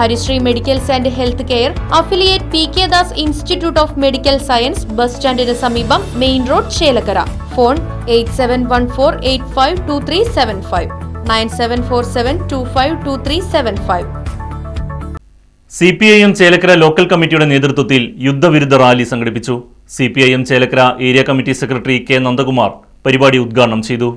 Harisree medicals and health care affiliate P K Das institute of medical science bus സ്റ്റാൻഡിന് സമീപം main road Chelakkara. Phone eight seven one four eight five two three seven five. Nine seven four seven two five two three seven five. C P I M Chelakkara local കമ്മിറ്റിയുടെ നേതൃത്വത്തിൽ യുദ്ധവിരുദ്ധ rally സംഘടിപ്പിച്ചു. C P I M Chelakkara area committee secretary K Nandakumar പരിപാടി ഉദ്ഘാടനം ചെയ്തു.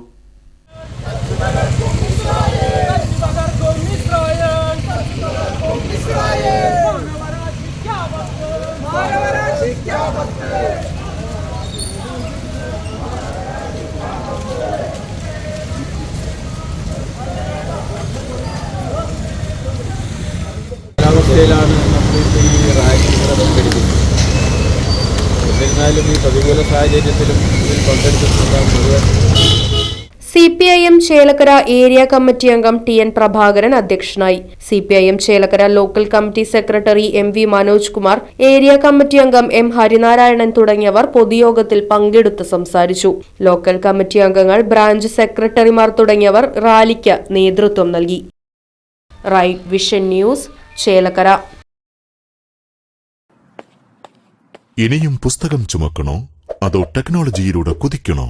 കാലാവസ്ഥയിലാണ് ഈ എന്നിരുന്നാലും ഈ പ്രതികൂല സാഹചര്യത്തിലും ഇതിൽ പങ്കെടുത്തിട്ടുള്ള C P I M Chelakkara area committee അംഗം ടി എൻ പ്രഭാകരൻ അധ്യക്ഷനായി. C P I M Chelakkara local committee secretary M V Manoj Kumar area committee അംഗം എം ഹരിനാരായണൻ തുടങ്ങിയവർ പൊതുയോഗത്തിൽ പങ്കെടുത്ത് സംസാരിച്ചു. ലോക്കൽ കമ്മിറ്റി അംഗങ്ങൾ ബ്രാഞ്ച് സെക്രട്ടറിമാർ തുടങ്ങിയവർ റാലിക്ക് നേതൃത്വം നൽകി. Right vision news Chelakkara. ഇനിയും പുസ്തകം ചുമക്കണോ? അതോ ടെക്നോളജിയിലൂടെ കുതിക്കണോ?